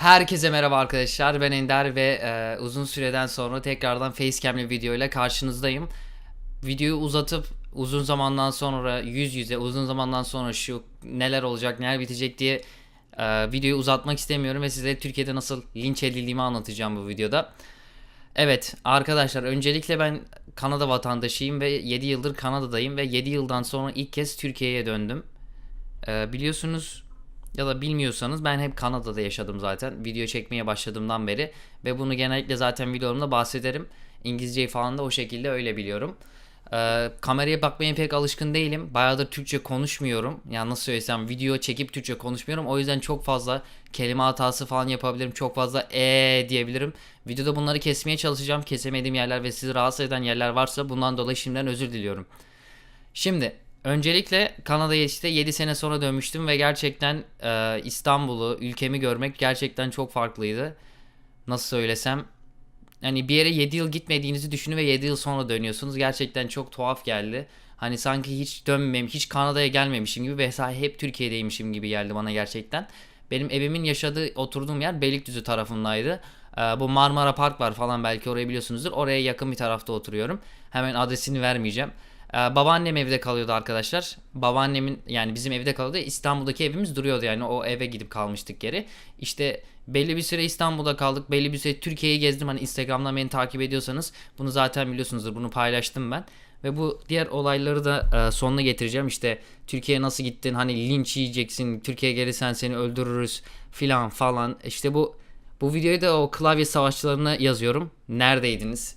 Herkese merhaba arkadaşlar. Ben Ender ve e, uzun süreden sonra tekrardan Facecam'li video ile karşınızdayım. Videoyu uzatıp uzun zamandan sonra yüz yüze uzun zamandan sonra şu neler olacak neler bitecek diye e, videoyu uzatmak istemiyorum ve size Türkiye'de nasıl linç edildiğimi anlatacağım bu videoda. Evet arkadaşlar öncelikle ben Kanada vatandaşıyım ve 7 yıldır Kanada'dayım ve 7 yıldan sonra ilk kez Türkiye'ye döndüm. Ee, biliyorsunuz ya da bilmiyorsanız ben hep Kanada'da yaşadım zaten video çekmeye başladığımdan beri ve bunu genellikle zaten videolarımda bahsederim. İngilizceyi falan da o şekilde öyle biliyorum. Ee, kameraya bakmaya pek alışkın değilim. Bayağıdır Türkçe konuşmuyorum. Yani nasıl söylesem video çekip Türkçe konuşmuyorum. O yüzden çok fazla kelime hatası falan yapabilirim. Çok fazla e diyebilirim. Videoda bunları kesmeye çalışacağım. Kesemediğim yerler ve sizi rahatsız eden yerler varsa bundan dolayı şimdiden özür diliyorum. Şimdi öncelikle Kanada'ya işte 7 sene sonra dönmüştüm ve gerçekten e, İstanbul'u, ülkemi görmek gerçekten çok farklıydı. Nasıl söylesem hani bir yere 7 yıl gitmediğinizi düşünün ve 7 yıl sonra dönüyorsunuz. Gerçekten çok tuhaf geldi. Hani sanki hiç dönmem, hiç Kanada'ya gelmemişim gibi ve hep Türkiye'deymişim gibi geldi bana gerçekten. Benim evimin yaşadığı, oturduğum yer Beylikdüzü tarafındaydı. Ee, bu Marmara Park var falan belki orayı biliyorsunuzdur. Oraya yakın bir tarafta oturuyorum. Hemen adresini vermeyeceğim. Ee, babaannem evde kalıyordu arkadaşlar. Babaannemin yani bizim evde kalıyordu. İstanbul'daki evimiz duruyordu yani o eve gidip kalmıştık geri. İşte belli bir süre İstanbul'da kaldık. Belli bir süre Türkiye'yi gezdim. Hani Instagram'dan beni takip ediyorsanız bunu zaten biliyorsunuzdur. Bunu paylaştım ben. Ve bu diğer olayları da e, sonuna getireceğim. İşte Türkiye'ye nasıl gittin? Hani linç yiyeceksin. Türkiye'ye gelirsen seni öldürürüz filan falan. İşte bu bu videoyu da o klavye savaşçılarına yazıyorum. Neredeydiniz?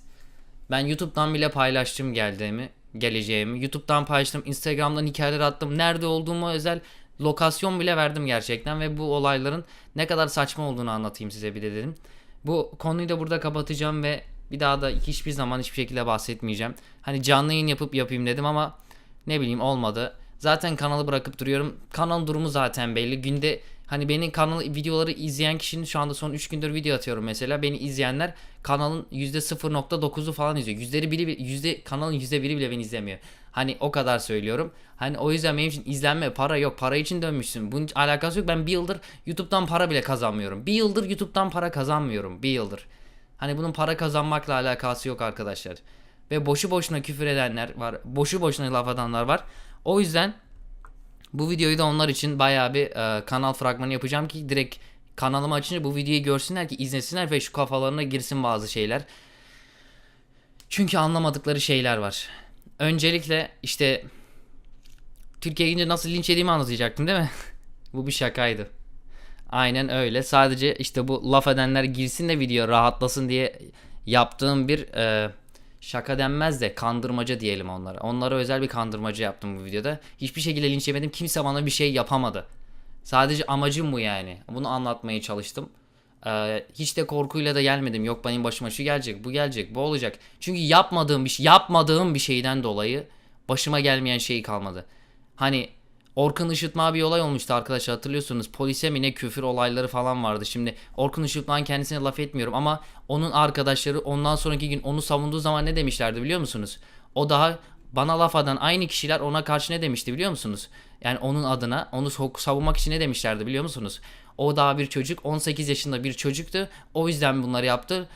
Ben YouTube'dan bile paylaştım geldiğimi, geleceğimi. YouTube'dan paylaştım, Instagram'dan hikayeler attım. Nerede olduğumu özel lokasyon bile verdim gerçekten ve bu olayların ne kadar saçma olduğunu anlatayım size bir de dedim. Bu konuyu da burada kapatacağım ve bir daha da hiçbir zaman hiçbir şekilde bahsetmeyeceğim. Hani canlı yayın yapıp yapayım dedim ama ne bileyim olmadı. Zaten kanalı bırakıp duruyorum. Kanal durumu zaten belli. Günde hani benim kanal videoları izleyen kişinin şu anda son 3 gündür video atıyorum mesela. Beni izleyenler kanalın %0.9'u falan izliyor. Yüzleri biri yüzde kanalın yüzde biri bile beni izlemiyor. Hani o kadar söylüyorum. Hani o yüzden benim için izlenme para yok. Para için dönmüşsün. Bunun alakası yok. Ben bir yıldır YouTube'dan para bile kazanmıyorum. Bir yıldır YouTube'dan para kazanmıyorum. Bir yıldır. Hani bunun para kazanmakla alakası yok arkadaşlar. Ve boşu boşuna küfür edenler var. Boşu boşuna laf atanlar var. O yüzden bu videoyu da onlar için bayağı bir e, kanal fragmanı yapacağım ki direkt kanalıma açınca bu videoyu görsünler ki izlesinler ve şu kafalarına girsin bazı şeyler. Çünkü anlamadıkları şeyler var. Öncelikle işte Türkiye'ye gidince nasıl linç yediğimi anlatacaktım değil mi? bu bir şakaydı. Aynen öyle. Sadece işte bu laf edenler girsin de video rahatlasın diye yaptığım bir e, şaka denmez de kandırmaca diyelim onlara. Onlara özel bir kandırmaca yaptım bu videoda. Hiçbir şekilde linç yemedim. Kimse bana bir şey yapamadı. Sadece amacım bu yani. Bunu anlatmaya çalıştım. Ee, hiç de korkuyla da gelmedim. Yok benim başıma şu gelecek, bu gelecek, bu olacak. Çünkü yapmadığım bir şey, yapmadığım bir şeyden dolayı başıma gelmeyen şey kalmadı. Hani Orkun Işıtma bir olay olmuştu arkadaşlar hatırlıyorsunuz. Polise mi ne küfür olayları falan vardı. Şimdi Orkun Işıtma'nın kendisine laf etmiyorum ama onun arkadaşları ondan sonraki gün onu savunduğu zaman ne demişlerdi biliyor musunuz? O daha bana laf eden aynı kişiler ona karşı ne demişti biliyor musunuz? Yani onun adına onu savunmak için ne demişlerdi biliyor musunuz? O daha bir çocuk 18 yaşında bir çocuktu. O yüzden bunları yaptı.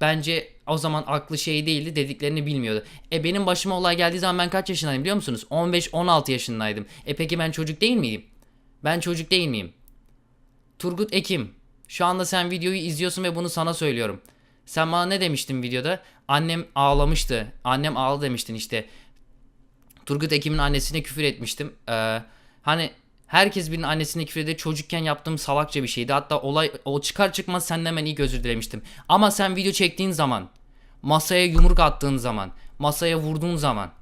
Bence o zaman aklı şey değildi dediklerini bilmiyordu. E benim başıma olay geldiği zaman ben kaç yaşındaydım biliyor musunuz? 15-16 yaşındaydım. E peki ben çocuk değil miyim? Ben çocuk değil miyim? Turgut Ekim. Şu anda sen videoyu izliyorsun ve bunu sana söylüyorum. Sen bana ne demiştin videoda? Annem ağlamıştı. Annem ağladı demiştin işte. Turgut Ekim'in annesine küfür etmiştim. Ee, hani Herkes birinin annesine küfür ediyor. Çocukken yaptığım salakça bir şeydi. Hatta olay o çıkar çıkmaz senden ben ilk özür dilemiştim. Ama sen video çektiğin zaman, masaya yumruk attığın zaman, masaya vurduğun zaman,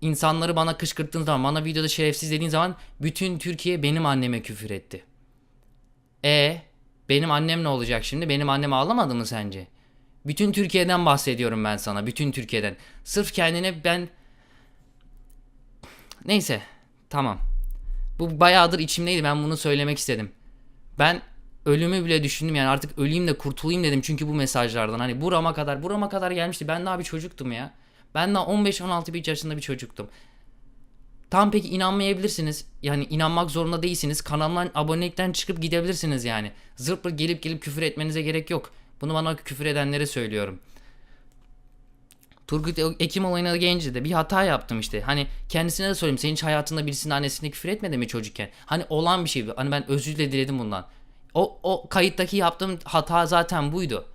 insanları bana kışkırttığın zaman, bana videoda şerefsiz dediğin zaman bütün Türkiye benim anneme küfür etti. E benim annem ne olacak şimdi? Benim annem ağlamadı mı sence? Bütün Türkiye'den bahsediyorum ben sana. Bütün Türkiye'den. Sırf kendine ben... Neyse. Tamam. Bu bayağıdır içimdeydi ben bunu söylemek istedim. Ben ölümü bile düşündüm yani artık öleyim de kurtulayım dedim çünkü bu mesajlardan hani burama kadar burama kadar gelmişti ben daha bir çocuktum ya. Ben daha 15-16 bir yaşında bir çocuktum. Tam peki inanmayabilirsiniz. Yani inanmak zorunda değilsiniz. Kanalımdan abonelikten çıkıp gidebilirsiniz yani. Zırt pırt gelip gelip küfür etmenize gerek yok. Bunu bana küfür edenlere söylüyorum. Turgut Ekim olayına gelince de bir hata yaptım işte. Hani kendisine de söyleyeyim. Senin hiç hayatında birisinin annesine küfür etmedi mi çocukken? Hani olan bir şey. Hani ben özür de diledim bundan. O, o kayıttaki yaptığım hata zaten buydu.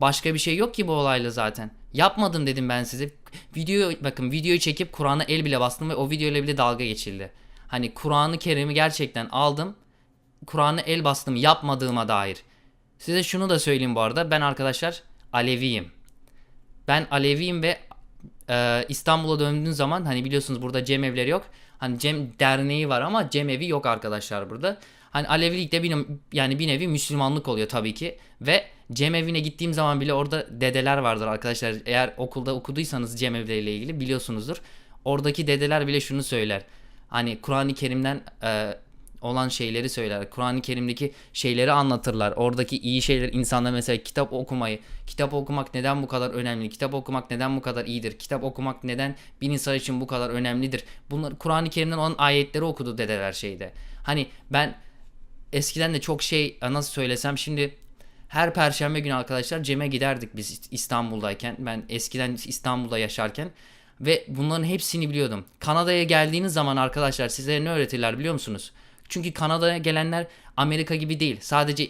Başka bir şey yok ki bu olayla zaten. Yapmadım dedim ben size. Video bakın videoyu çekip Kur'an'a el bile bastım ve o videoyla bile dalga geçildi. Hani Kur'an-ı Kerim'i gerçekten aldım. Kur'an'a el bastım yapmadığıma dair. Size şunu da söyleyeyim bu arada. Ben arkadaşlar Aleviyim. Ben Aleviyim ve e, İstanbul'a döndüğün zaman hani biliyorsunuz burada cemevleri yok. Hani cem derneği var ama cemevi yok arkadaşlar burada. Hani Alevilik de bir, yani bir nevi Müslümanlık oluyor tabii ki. Ve cemevine gittiğim zaman bile orada dedeler vardır arkadaşlar. Eğer okulda okuduysanız cemevleriyle ilgili biliyorsunuzdur. Oradaki dedeler bile şunu söyler. Hani Kur'an-ı Kerim'den e, olan şeyleri söyler. Kur'an-ı Kerim'deki şeyleri anlatırlar. Oradaki iyi şeyler insanlar mesela kitap okumayı, kitap okumak neden bu kadar önemli? Kitap okumak neden bu kadar iyidir? Kitap okumak neden bir insan için bu kadar önemlidir? Bunlar Kur'an-ı Kerim'den olan ayetleri okudu dedeler şeyde. Hani ben eskiden de çok şey nasıl söylesem şimdi her perşembe günü arkadaşlar Cem'e giderdik biz İstanbul'dayken. Ben eskiden İstanbul'da yaşarken ve bunların hepsini biliyordum. Kanada'ya geldiğiniz zaman arkadaşlar size ne öğretirler biliyor musunuz? Çünkü Kanada'ya gelenler Amerika gibi değil. Sadece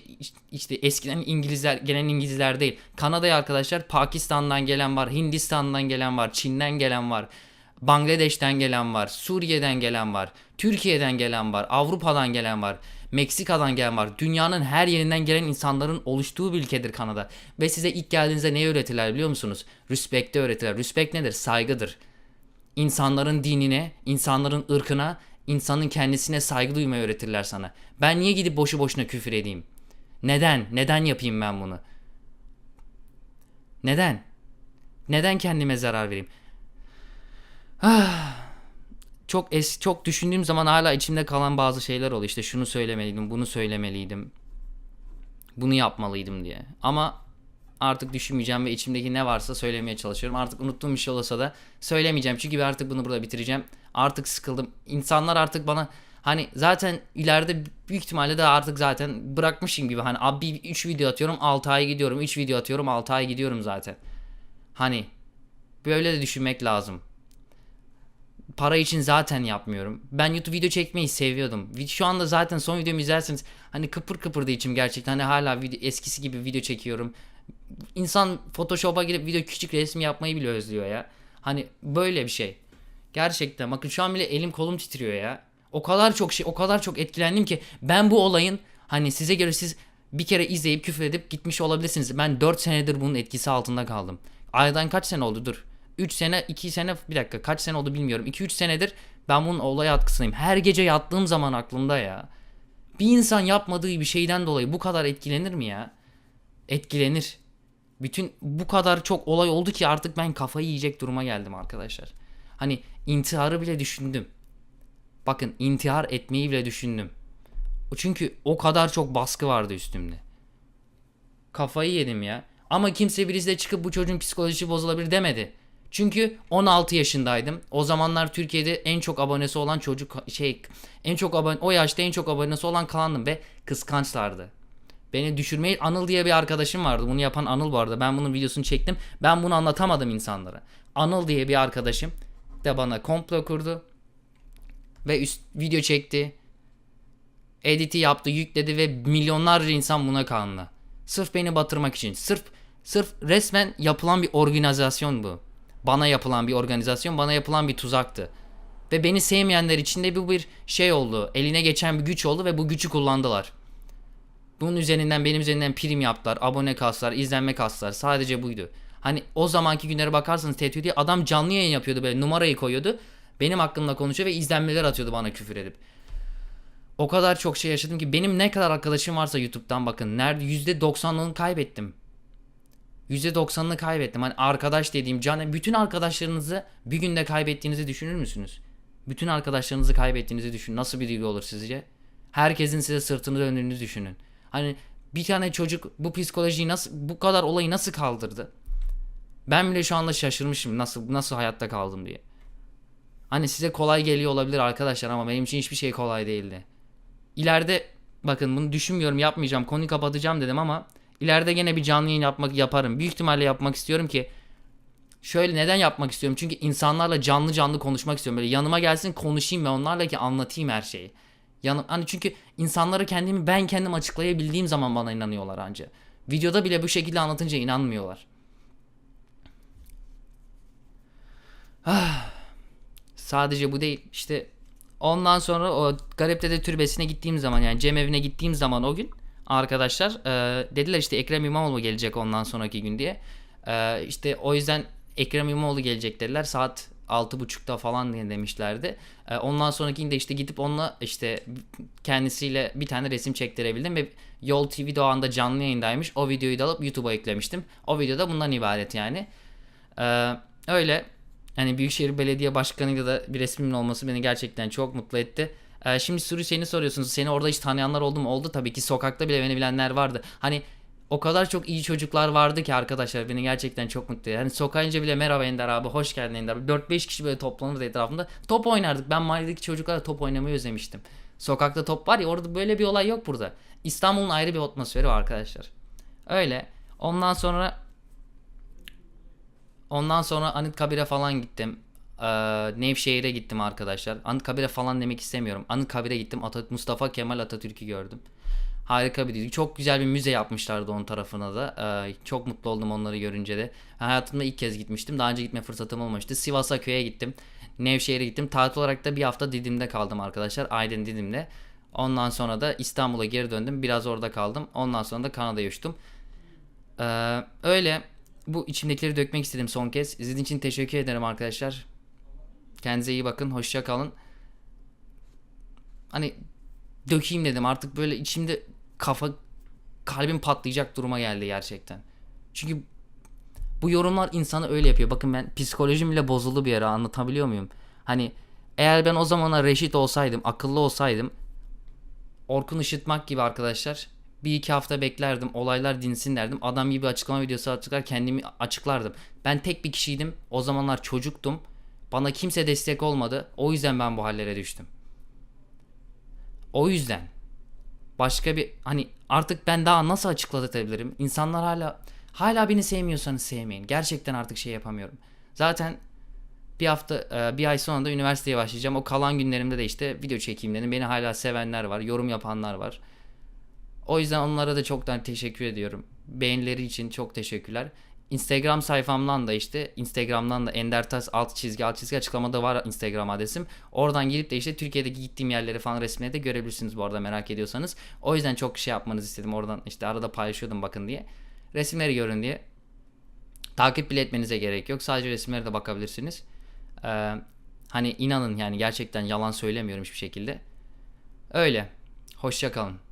işte eskiden İngilizler gelen İngilizler değil. Kanada'ya arkadaşlar Pakistan'dan gelen var, Hindistan'dan gelen var, Çin'den gelen var. Bangladeş'ten gelen var, Suriye'den gelen var, Türkiye'den gelen var, Avrupa'dan gelen var, Meksika'dan gelen var. Dünyanın her yerinden gelen insanların oluştuğu bir ülkedir Kanada. Ve size ilk geldiğinizde ne öğretirler biliyor musunuz? Respect'te öğretirler. Respect nedir? Saygıdır. İnsanların dinine, insanların ırkına, insanın kendisine saygı duymayı öğretirler sana. Ben niye gidip boşu boşuna küfür edeyim? Neden? Neden yapayım ben bunu? Neden? Neden kendime zarar vereyim? Ah, çok es çok düşündüğüm zaman hala içimde kalan bazı şeyler oluyor. İşte şunu söylemeliydim, bunu söylemeliydim. Bunu yapmalıydım diye. Ama artık düşünmeyeceğim ve içimdeki ne varsa söylemeye çalışıyorum. Artık unuttuğum bir şey olsa da söylemeyeceğim. Çünkü artık bunu burada bitireceğim. Artık sıkıldım. İnsanlar artık bana hani zaten ileride büyük ihtimalle de artık zaten bırakmışım gibi. Hani abi 3 video atıyorum 6 ay gidiyorum. 3 video atıyorum 6 ay gidiyorum zaten. Hani böyle de düşünmek lazım para için zaten yapmıyorum. Ben YouTube video çekmeyi seviyordum. Şu anda zaten son videomu izlerseniz hani kıpır kıpır da içim gerçekten. Hani hala video, eskisi gibi video çekiyorum. İnsan Photoshop'a girip video küçük resim yapmayı bile özlüyor ya. Hani böyle bir şey. Gerçekten bakın şu an bile elim kolum titriyor ya. O kadar çok şey, o kadar çok etkilendim ki ben bu olayın hani size göre siz bir kere izleyip küfür edip gitmiş olabilirsiniz. Ben 4 senedir bunun etkisi altında kaldım. Aydan kaç sene oldu dur. 3 sene 2 sene bir dakika kaç sene oldu bilmiyorum. 2-3 senedir ben bunun olay atkısındayım. Her gece yattığım zaman aklımda ya. Bir insan yapmadığı bir şeyden dolayı bu kadar etkilenir mi ya? Etkilenir. Bütün bu kadar çok olay oldu ki artık ben kafayı yiyecek duruma geldim arkadaşlar. Hani intiharı bile düşündüm. Bakın intihar etmeyi bile düşündüm. Çünkü o kadar çok baskı vardı üstümde. Kafayı yedim ya. Ama kimse birisi de çıkıp bu çocuğun psikolojisi bozulabilir demedi. Çünkü 16 yaşındaydım. O zamanlar Türkiye'de en çok abonesi olan çocuk şey en çok abone o yaşta en çok abonesi olan kanaldım ve kıskançlardı. Beni düşürmeyi Anıl diye bir arkadaşım vardı. Bunu yapan Anıl bu arada. Ben bunun videosunu çektim. Ben bunu anlatamadım insanlara. Anıl diye bir arkadaşım de bana komplo kurdu. Ve üst video çekti. Editi yaptı, yükledi ve milyonlarca insan buna kanlı. Sırf beni batırmak için. Sırf sırf resmen yapılan bir organizasyon bu. Bana yapılan bir organizasyon, bana yapılan bir tuzaktı. Ve beni sevmeyenler için de bu bir şey oldu. Eline geçen bir güç oldu ve bu gücü kullandılar. Bunun üzerinden benim üzerinden prim yaptılar, abone kaslar, izlenme kaslar. Sadece buydu. Hani o zamanki günlere bakarsanız TTÜ'de adam canlı yayın yapıyordu böyle numarayı koyuyordu. Benim hakkımda konuşuyor ve izlenmeler atıyordu bana küfür edip. O kadar çok şey yaşadım ki benim ne kadar arkadaşım varsa YouTube'dan bakın. Nerede %90'ını kaybettim. %90'ını kaybettim. Hani arkadaş dediğim can bütün arkadaşlarınızı bir günde kaybettiğinizi düşünür müsünüz? Bütün arkadaşlarınızı kaybettiğinizi düşün. Nasıl bir duygu olur sizce? Herkesin size sırtını döndüğünü düşünün. Hani bir tane çocuk bu psikolojiyi nasıl bu kadar olayı nasıl kaldırdı? Ben bile şu anda şaşırmışım nasıl nasıl hayatta kaldım diye. Hani size kolay geliyor olabilir arkadaşlar ama benim için hiçbir şey kolay değildi. İleride bakın bunu düşünmüyorum yapmayacağım konuyu kapatacağım dedim ama ileride gene bir canlı yayın yapmak yaparım. Büyük ihtimalle yapmak istiyorum ki şöyle neden yapmak istiyorum? Çünkü insanlarla canlı canlı konuşmak istiyorum. Böyle yanıma gelsin konuşayım ve onlarla ki anlatayım her şeyi. Yanım, hani çünkü insanlara kendimi ben kendim açıklayabildiğim zaman bana inanıyorlar anca. Videoda bile bu şekilde anlatınca inanmıyorlar. Sadece bu değil. İşte ondan sonra o Garipdede türbesine gittiğim zaman yani Cem evine gittiğim zaman o gün arkadaşlar e, dediler işte Ekrem İmamoğlu gelecek ondan sonraki gün diye. E, işte o yüzden Ekrem İmamoğlu gelecek dediler. Saat 6.30'da falan diye demişlerdi. E, ondan sonraki günde işte gidip onunla işte kendisiyle bir tane resim çektirebildim ve Yol TV'de o anda canlı yayındaymış. O videoyu da alıp YouTube'a eklemiştim. O videoda bundan ibaret yani. E, öyle yani Büyükşehir Belediye Başkanı'yla da bir resmimin olması beni gerçekten çok mutlu etti. Ee, şimdi soru seni soruyorsunuz. Seni orada hiç tanıyanlar oldu mu? Oldu tabii ki. Sokakta bile beni bilenler vardı. Hani o kadar çok iyi çocuklar vardı ki arkadaşlar beni gerçekten çok mutlu ediyor. Hani sokağa ince bile merhaba Ender abi hoş geldin Ender abi. 4-5 kişi böyle toplanırdı etrafında. Top oynardık. Ben mahalledeki çocuklarla top oynamayı özlemiştim. Sokakta top var ya orada böyle bir olay yok burada. İstanbul'un ayrı bir atmosferi var arkadaşlar. Öyle. Ondan sonra Ondan sonra Anıtkabir'e falan gittim. Ee, Nevşehir'e gittim arkadaşlar. Anıtkabir'e falan demek istemiyorum. Anıtkabir'e gittim. Atat Mustafa Kemal Atatürk'ü gördüm. Harika bir duygu. Çok güzel bir müze yapmışlardı onun tarafına da. Ee, çok mutlu oldum onları görünce de. Hayatımda ilk kez gitmiştim. Daha önce gitme fırsatım olmamıştı. Sivas'a köye gittim. Nevşehir'e gittim. Tatil olarak da bir hafta Didim'de kaldım arkadaşlar. Aydın Didim'de. Ondan sonra da İstanbul'a geri döndüm. Biraz orada kaldım. Ondan sonra da Kanada'ya uçtum. Ee, öyle bu içimdekileri dökmek istedim son kez. İzlediğiniz için teşekkür ederim arkadaşlar. Kendinize iyi bakın. Hoşça kalın. Hani dökeyim dedim. Artık böyle içimde kafa kalbim patlayacak duruma geldi gerçekten. Çünkü bu yorumlar insanı öyle yapıyor. Bakın ben psikolojim bile bozuldu bir ara anlatabiliyor muyum? Hani eğer ben o zamana reşit olsaydım, akıllı olsaydım Orkun Işıtmak gibi arkadaşlar bir iki hafta beklerdim olaylar dinsin derdim. Adam gibi açıklama videosu açıklar kendimi açıklardım. Ben tek bir kişiydim. O zamanlar çocuktum. Bana kimse destek olmadı. O yüzden ben bu hallere düştüm. O yüzden. Başka bir hani artık ben daha nasıl açıklatabilirim? İnsanlar hala hala beni sevmiyorsanız sevmeyin. Gerçekten artık şey yapamıyorum. Zaten bir hafta bir ay sonra da üniversiteye başlayacağım. O kalan günlerimde de işte video çekeyim dedim. Beni hala sevenler var, yorum yapanlar var. O yüzden onlara da çoktan teşekkür ediyorum. Beğenileri için çok teşekkürler. Instagram sayfamdan da işte Instagram'dan da Endertas alt çizgi alt çizgi açıklamada var Instagram adresim. Oradan girip de işte Türkiye'deki gittiğim yerleri falan resmine de görebilirsiniz bu arada merak ediyorsanız. O yüzden çok şey yapmanızı istedim oradan işte arada paylaşıyordum bakın diye. Resimleri görün diye. Takip bile etmenize gerek yok. Sadece resimlere de bakabilirsiniz. Ee, hani inanın yani gerçekten yalan söylemiyorum hiçbir şekilde. Öyle. Hoşça kalın.